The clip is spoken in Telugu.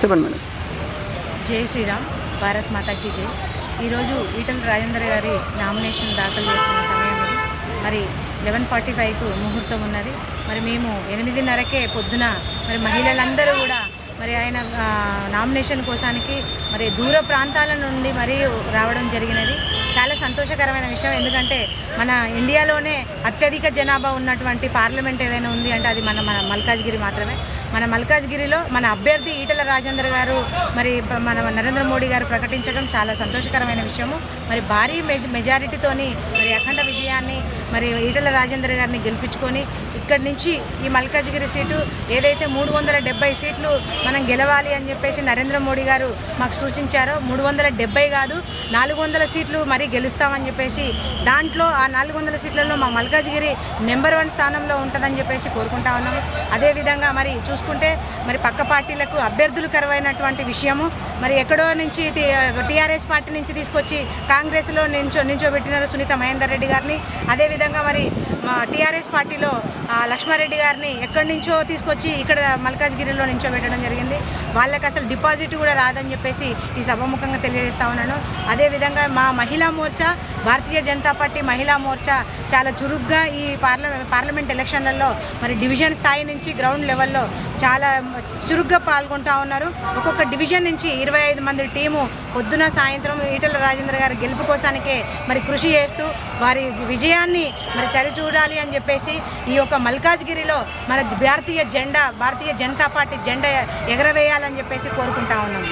చెప్పండి మేడం. జై శ్రీరామ్ భారత్ మాతాకి జై. ఈరోజు ఈటల రాజేందర్ గారి నామినేషన్ దాఖలు చేస్తున్న సమయం ఇది. మరి లెవెన్ ఫార్టీ ఫైవ్కు ముహూర్తం ఉన్నది. మరి మేము ఎనిమిదిన్నరకే పొద్దున మరి మహిళలందరూ కూడా మరి ఆయన నామినేషన్ కోసానికి మరి దూర ప్రాంతాల నుండి మరి రావడం జరిగినది. చాలా సంతోషకరమైన విషయం. ఎందుకంటే మన ఇండియాలోనే అత్యధిక జనాభా ఉన్నటువంటి పార్లమెంట్ ఏదైనా ఉంది అంటే అది మన మన మల్కాజ్గిరి మాత్రమే. మన మల్కాజ్గిరిలో మన అభ్యర్థి ఈటల రాజేందర్ గారు మరి మన నరేంద్ర మోడీ గారు ప్రకటించడం చాలా సంతోషకరమైన విషయము. మరి భారీ మెజ మెజారిటీతోని మరి అఖండ విజయాన్ని మరి ఈటల రాజేందర్ గారిని గెలిపించుకొని ఇక్కడి నుంచి ఈ మల్కాజ్గిరి సీటు ఏదైతే మూడు వందల డెబ్బై సీట్లు మనం గెలవాలి అని చెప్పేసి నరేంద్ర మోడీ గారు మాకు సూచించారో మూడు వందల డెబ్బై కాదు నాలుగు వందల సీట్లు మరీ గెలుస్తామని చెప్పేసి దాంట్లో ఆ నాలుగు వందల సీట్లలో మా మల్కాజ్గిరి నెంబర్ వన్ స్థానంలో ఉంటుందని చెప్పేసి కోరుకుంటా ఉన్నాము అదేవిధంగా మరి చూసుకుంటే మరి పక్క పార్టీలకు అభ్యర్థులు కరువైనటువంటి విషయము మరి ఎక్కడో నుంచి టీఆర్ఎస్ పార్టీ నుంచి తీసుకొచ్చి కాంగ్రెస్లో నించో నించోబెట్టినారు సునీత మహేందర్ రెడ్డి గారిని. అదేవిధంగా మరి మా టీఆర్ఎస్ పార్టీలో లక్ష్మారెడ్డి గారిని ఎక్కడి నుంచో తీసుకొచ్చి ఇక్కడ మల్కాజ్గిరిలో నించోబెట్టడం జరిగింది. వాళ్ళకి అసలు డిపాజిట్ కూడా రాదని చెప్పేసి ఈ సభాముఖంగా తెలియజేస్తా ఉన్నాను. అదేవిధంగా మా మహిళా మోర్చా భారతీయ జనతా పార్టీ మహిళా మోర్చా చాలా చురుగ్గా ఈ పార్లమెంట్ పార్లమెంట్ ఎలక్షన్లలో మరి డివిజన్ స్థాయి నుంచి గ్రౌండ్ లెవెల్లో చాలా చురుగ్గా పాల్గొంటూ ఉన్నారు. ఒక్కొక్క డివిజన్ నుంచి ఇరవై ఐదు మంది టీము పొద్దున సాయంత్రం ఈటల రాజేంద్ర గారి గెలుపు కోసానికే మరి కృషి చేస్తూ వారి విజయాన్ని మరి చరి చూడాలి అని చెప్పేసి ఈ యొక్క మల్కాజ్గిరిలో మన భారతీయ జెండా భారతీయ జనతా పార్టీ జెండా ఎగరవేయాలని చెప్పేసి కోరుకుంటా ఉన్నాం.